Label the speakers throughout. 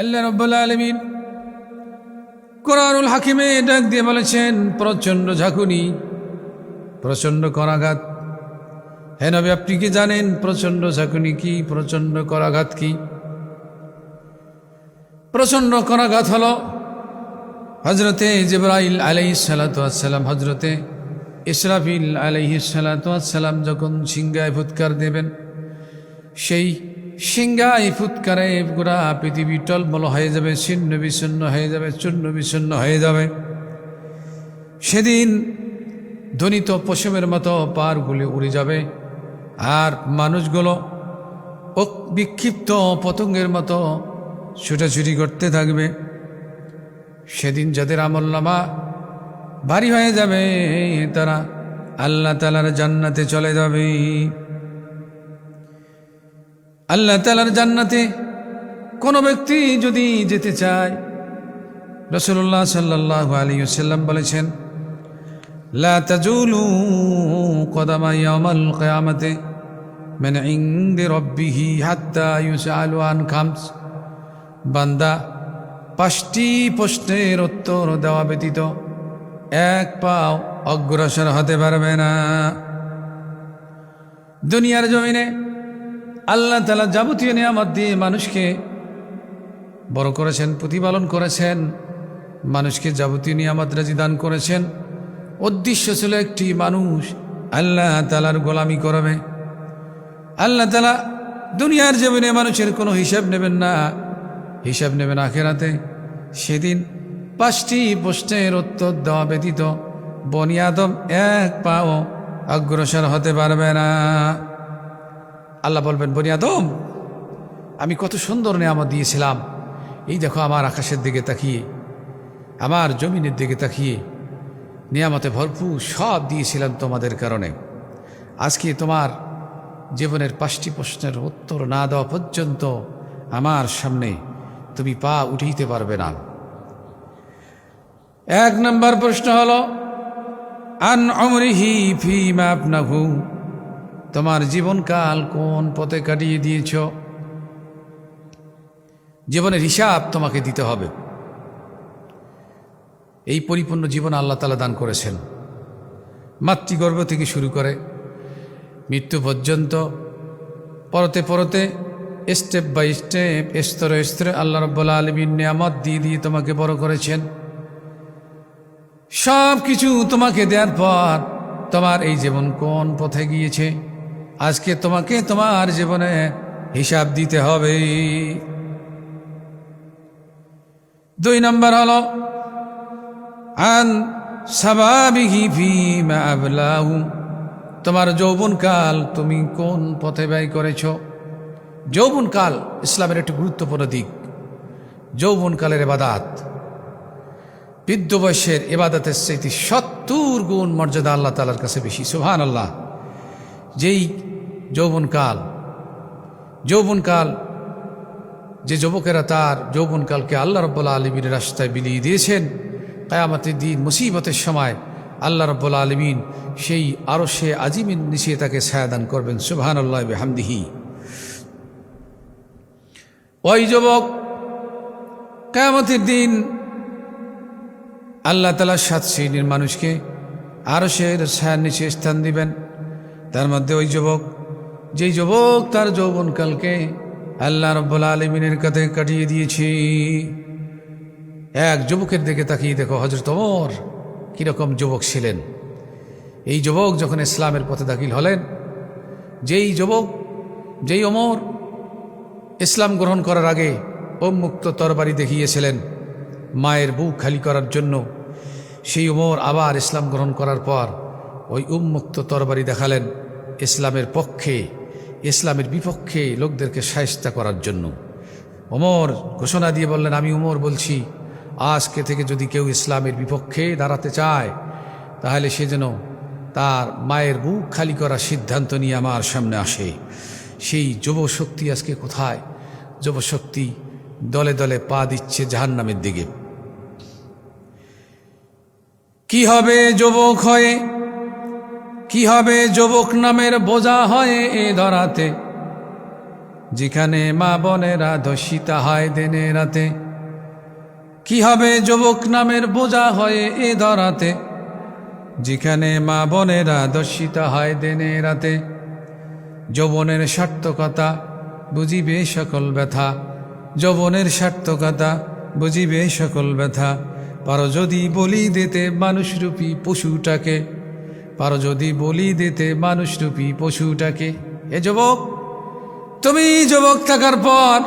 Speaker 1: আল্লাহ রব্বুল আলমিন কোরআনুল হাকিমে ডাক দিয়ে বলেছেন, প্রচণ্ড ঝাঁকুনি, প্রচণ্ড করাঘাত। নবী, আপনি কি জানেন প্রচণ্ড ঝাঁকুনি কি, প্রচণ্ড করাঘাত কি? প্রচণ্ড করাঘাত হলো হজরতে জিব্রাইল আলাই সালাতাম হজরতে ইসরাফিল আলাইহি সালাতাম যখন সিংগায় ফুৎকার দেবেন, সেই সিংহাই ফুৎকারে গোড়া পৃথিবী টলমল হয়ে যাবে, ছিন্ন বিচ্ছিন্ন হয়ে যাবে, চূর্ণ বিচ্ছিন্ন হয়ে যাবে। সেদিন ধ্বনিত পশমের মতো পারগুলি উড়ে যাবে আর মানুষগুলো বিক্ষিপ্ত পতঙ্গের মতো ছুটাছুটি করতে থাকবে। সেদিন যাদের আমল্লামা ভারী হয়ে যাবে, তারা আল্লাহ তালার জান্নাতে চলে যাবে। আল্লাহ তালার জান্নাতে কোনো ব্যক্তি যদি যেতে চায় রসুল্লাহ সাল্লাহ আলী সাল্লাম বলেছেন লাজুলু কদামাইয়ামাল কেয়ামতে মানে ইংদে রব্বিহি হাত্তা ইউসে আলু আন খামস। বান্দা পাঁচটি প্রশ্নের উত্তর দেওয়া ব্যতীত এক পাও অগ্রসর হতে পারবে না। দুনিয়ার জমিনে আল্লাহ তালা যাবতীয় নিয়ামত দিয়ে মানুষকে বড় করেছেন, প্রতিপালন করেছেন, মানুষকে যাবতীয় নিয়ামত রাজি দান করেছেন। উদ্দেশ্য ছিল একটি মানুষ আল্লাহ তালার গোলামি করবে। আল্লাহ তালা দুনিয়ার জীবনে মানুষের কোনো হিসাব নেবেন না। হিসাব নেবেন আখেরাতে। সেদিন পাঁচটি প্রশ্নের উত্তর দেওয়া ব্যতীত বনিয়াদম এক পাও অগ্রসর হতে পারবে না। আল্লাহ বলবেন, বনি আদম, আমি কত সুন্দর নিয়ামত দিয়েছিলাম। এই দেখো আমার আকাশের দিকে তাকিয়ে, আমার জমিনের দিকে তাকিয়ে নিয়ামতে ভরপুর সব দিয়েছিলাম তোমাদের কারণে। আজকে তোমার জীবনের পাঁচটি প্রশ্নের উত্তর না দেওয়া পর্যন্ত আমার সামনে তুমি পা উঠিতে পারবে না। এক নম্বর প্রশ্ন হল, আন অমরিহি ফি মাপনাহু তোমার জীবনকাল কোন পথে কাটিয়ে দিয়েছ? জীবনের হিসাব তোমাকে দিতে হবে। এই পরিপূর্ণ জীবন আল্লাহ তালা দান করেছেন। মাতৃগর্ভ থেকে শুরু করে মৃত্যু পর্যন্ত পরতে পরতে স্টেপ বাই স্টেপ স্তরে স্তরে আল্লাহ রব্বুল্লা আলমীর নিয়ামত দিয়ে দিয়ে তোমাকে বড় করেছেন। সব কিছু তোমাকে দেওয়ার পর তোমার এই জীবন কোন পথে গিয়েছে? আজকে তোমাকে তোমার জীবনে হিসাব দিতে হবে। দুই নম্বর হল, আন স্বাভাবিকই ফি তোমার যৌবনকাল তুমি কোন পথে ব্যয় করেছ? যৌবনকাল ইসলামের একটি গুরুত্বপূর্ণ দিক। যৌবনকালের এবাদাত বৃদ্ধ বয়সের এবাদতের স্মৃতি সত্তর গুণ মর্যাদা আল্লাহ তালার কাছে বেশি। সুহান আল্লাহ যেই যৌবনকাল। যৌবনকাল যে যুবকেরা তার যৌবনকালকে আল্লাহ রব্বুল্লা আলমীর রাস্তায় বিলিয়ে দিয়েছেন, কায়ামতের দিন মুসিবতের সময় আল্লাহ রব্বুল্লা আলমিন সেই আরও সে আজিমের নিচে তাকে ছায়াদান করবেন সুবহান আল্লাহ হামদিহি ওই যুবক, কায়ামতের দিন আল্লাহ তালা সাত শ্রেণির মানুষকে আরও সে ছায়ার নিচে স্থান দিবেন। তার মধ্যে ওই যুবক যেই যুবক তার যৌবনকালকে আল্লাহ রব্বুল্লা আলমিনের কাছে কাটিয়ে দিয়েছি। এক যুবকের দিকে তাকিয়ে দেখো হজরত ওমর কীরকম যুবক ছিলেন। এই যুবক যখন ইসলামের পথে দাখিল হলেন, যেই যুবক, যেই অমর ইসলাম গ্রহণ করার আগে মুক্ত তরবারি দেখিয়েছিলেন, মায়ের বুক খালি করার জন্য, সেই ওমর আবার ইসলাম গ্রহণ করার পর ওই উন্মুক্ত তরবারি দেখালেন ইসলামের পক্ষে। ইসলামের বিপক্ষে লোকদেরকে সায়স্তা করার জন্য। ওমর ঘোষণা দিয়ে বললেন, আমি উমর বলছি, আজকে থেকে যদি কেউ ইসলামের বিপক্ষে দাঁড়াতে চায়, তাহলে সে যেন তার মায়ের বুক খালি করার সিদ্ধান্ত নিয়ে আমার সামনে আসে। সেই যুবশক্তি আজকে কোথায়? যুবশক্তি দলে দলে পা দিচ্ছে জাহান্নামের দিকে। কি হবে যুবক হয়ে? কি হবে যুবক নামের বোঝা হয় এ ধরাতে? যেখানে মা বোনেরা ধর্ষিতা হয় দিনে রাতে। কি হবে যুবক নামের বোঝা হয় এ ধরাতে? যেখানে মা বোনেরা দর্শিতা হয় দিনে রাতে। যৌবনের সার্থকতা, বুঝিবে সকল ব্যথা। যৌবনের সার্থকতা, বুঝিবে সকল ব্যথা। পারো যদি বলি দিতে মানুষরূপী পশুটাকে। পারো যদি বলি দিতে মানুষরূপী পশুটাকে এ যুবক, তুমি যুবক থাকার পর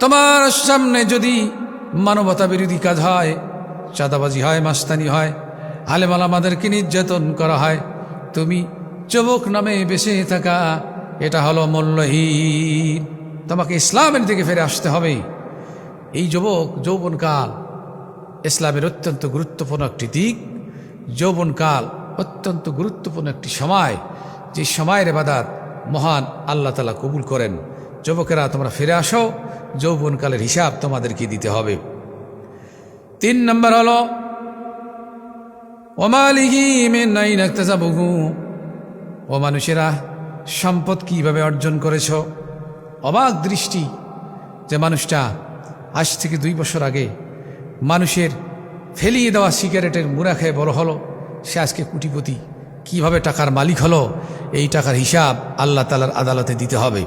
Speaker 1: তোমার সামনে যদি মানবতা বিরোধী কাজ হয়, চাঁদাবাজি হয়, মাস্তানি হয়, আলেমাল আমাদেরকে নির্যাতন করা হয়, তুমি যুবক নামে বেঁচে থাকা, এটা হলো মূল্যহীন। তোমাকে ইসলামের দিকে ফিরে আসতে হবে। এই যুবক যৌবনকাল ইসলামের অত্যন্ত গুরুত্বপূর্ণ একটি দিক। যৌবনকাল অত্যন্ত গুরুত্বপূর্ণ একটি সময়। যে সময়ের বাদাত মহান আল্লাহ তালা কবুল করেন। যুবকেরা, তোমরা ফিরে আসো। যৌবনকালের হিসাব তোমাদেরকে দিতে হবে। তিন নম্বর হলো ওমালিহি মেন নাই নাকতাসাবহু ও মানুষেরা, সম্পদ কীভাবে অর্জন করেছ? অবাক দৃষ্টি যে মানুষটা আজ থেকে দুই বছর আগে মানুষের ফেলিয়ে দেওয়া সিগারেটের মুড়া খেয়ে বড় হলো। সে আজকে কুটিপতি। কীভাবে টাকার মালিক হলো? এই টাকার হিসাব আল্লাহ তালার আদালতে দিতে হবে।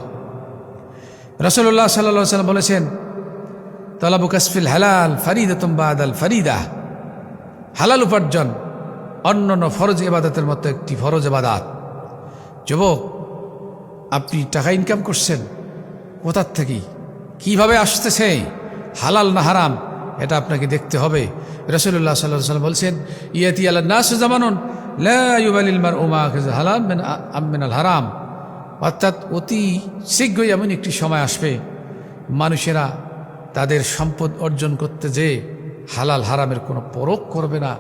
Speaker 1: রসল্লাহ সাল্লা সাল্লাম বলেছেন, তলাবু কাসফিল হালাল ফারিদা তুম্বা আদাল ফারিদা। হালাল উপার্জন অন্যান্য ফরজ এবাদতের মতো একটি ফরজ এবাদাত যুবক, আপনি টাকা ইনকাম করছেন কোথার থেকে? কীভাবে আসতেছে? হালাল না হারাম? এটা আপনাকে দেখতে হবে। রসুল্লাহ সাল্লাহ সাল্লাম বলছেন, ইয়াতি আল্লাহ নাস জামানুন লাইবালিলমার ওমা হালাল আমিন আল হারাম। অর্থাৎ অতি শীঘ্রই এমন একটি সময় আসবে, মানুষেরা তাদের সম্পদ অর্জন করতে যে হালাল হারামের কোনো পরক করবে না।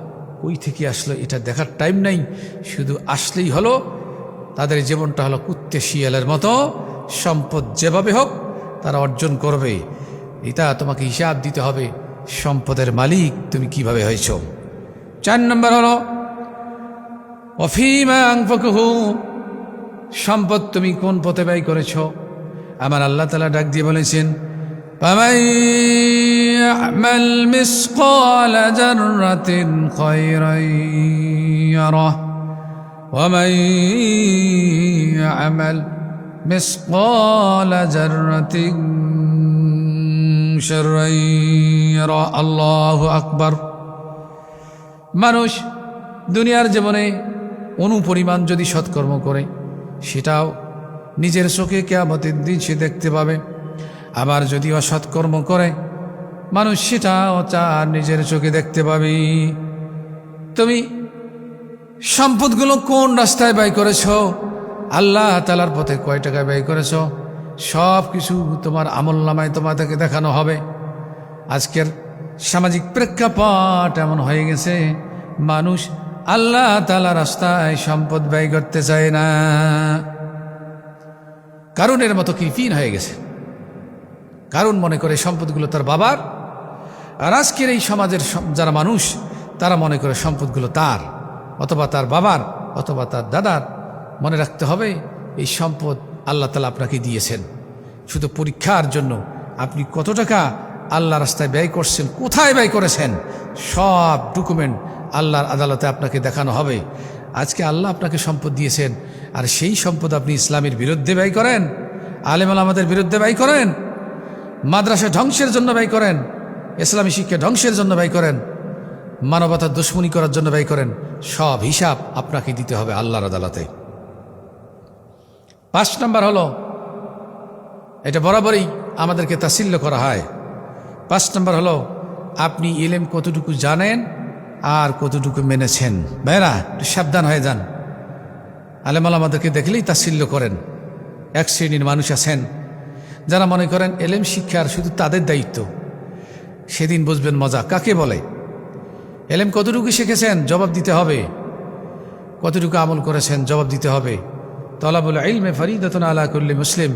Speaker 1: ওই থেকে আসলো এটা দেখার টাইম নাই, শুধু আসলেই হলো, তাদের জীবনটা হলো কুত্তে শিয়ালের মতো, সম্পদ যেভাবে হোক তারা অর্জন করবে। এটা তোমাকে হিসাব দিতে হবে। সম্পদের মালিক তুমি কীভাবে হয়েছ? চার নম্বর হলো অফিমাংফকহু সম্পদ তুমি কোন পথে ব্যয় করেছ? আমার আল্লাহ তালা ডাক দিয়ে বলেছেন আমল মিসকাল জরতিন ذرة خيرا يره ومن يعمل مثقال ذرة شرا يره الله أكبر মানুষ দুনিয়ার জীবনে অনুপরিমাণ যদি সৎকর্ম করে সেটাও নিজের চোখে কেয়ামতের দিন সে দেখতে পাবে আবার যদি অসৎকর্ম করে মানুষ সেটাও চার নিজের চোখে দেখতে পাবে তুমি সম্পদগুলো কোন রাস্তায় ব্যয় করেছ আল্লাহ তালার পথে কয় টাকায় ব্যয় করেছ সব কিছু তোমার আমল নামায় তোমাদেরকে দেখানো হবে। আজকের সামাজিক প্রেক্ষাপট এমন হয়ে গেছে, মানুষ আল্লাহ তালা রাস্তায় সম্পদ ব্যয় করতে চায় না। কারণের মতো কৃপিন হয়ে গেছে? কারণ মনে করে সম্পদগুলো তার বাবার, আর আজকের এই সমাজের যারা মানুষ, তারা মনে করে সম্পদগুলো তার, অথবা তার বাবার, অথবা তার দাদার। মনে রাখতে হবে, এই সম্পদ আল্লাহ তালা আপনাকে দিয়েছেন। শুধু পরীক্ষার জন্য আপনি কত টাকা আল্লাহ রাস্তায় ব্যয় করছেন, কোথায় ব্যয় করেছেন, সব ডকুমেন্ট আল্লাহর আদালতে আপনাকে দেখানো হবে। আজকে আল্লাহ আপনাকে সম্পদ দিয়েছেন, আর সেই সম্পদ আপনি ইসলামের বিরুদ্ধে ব্যয় করেন আলেমাল আমাদের বিরুদ্ধে ব্যয় করেন, মাদ্রাসা ধ্বংসের জন্য ব্যয় করেন, ইসলামী শিক্ষা ধ্বংসের জন্য ব্যয় করেন, মানবতার দুশ্মনী করার জন্য ব্যয় করেন, সব হিসাব আপনাকে দিতে হবে আল্লাহর আদালতে। পাঁচ নাম্বার হলো, এটা বরাবরই আমাদেরকে তাসিল্য করা হয়। পাঁচ নাম্বার হলো, আপনি ইলেম কতটুকু জানেন আর কতটুকু মেনেছেন। ভাইরা একটু সাবধান হয়ে যান। আলেমাল আমাদেরকে দেখলেই তাসিল্য করেন। এক শ্রেণির মানুষ আছেন, যারা মনে করেন এলেম শিক্ষার শুধু তাদের দায়িত্ব। সেদিন বুঝবেন মজা। কাকে বলে? এলেম কতটুকু শিখেছেন? জবাব দিতে হবে। কতটুকু আমল করেছেন? জবাব দিতে হবে। তলাবুল ইলমে ফরিদতন আলা করলি মুসলিম।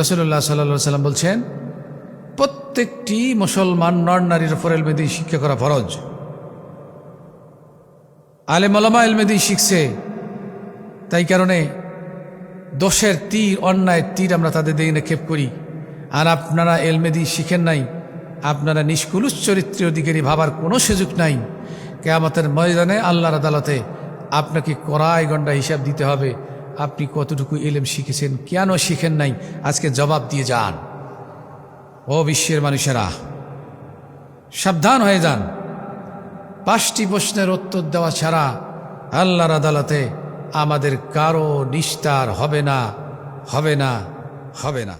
Speaker 1: রসুল্লাহ সাল্লা সাল্লাম বলছেন, প্রত্যেকটি মুসলমান নর নারীর ওপর এলমেদি শিক্ষা করা ফরজ। আলেম আলমা এলমেদি শিখছে। তাই কারণে দোষের তীর, অন্যায়ের তীর আমরা তাদের দিকে নিক্ষেপ করি। আর আপনারা এলমেদি শিখেন নাই, আপনারা নিষ্কুলুস চরিত্রের অধিকারী ভাবার কোনো সুযোগ নাই। কেয়ামতের ময়দানে আল্লাহর আদালতে আপনাকে কড়াই গন্ডা হিসাব দিতে হবে। আপনি কতটুকু এলেম শিখেছেন? কেন শিখেন নাই? আজকে জবাব দিয়ে যান। ও বিশ্বের মানুষেরা, সাবধান হয়ে যান। পাঁচটি প্রশ্নের উত্তর দেওয়া ছাড়া আল্লাহর আদালতে আমাদের কারও নিস্তার হবে না হবে না হবে না।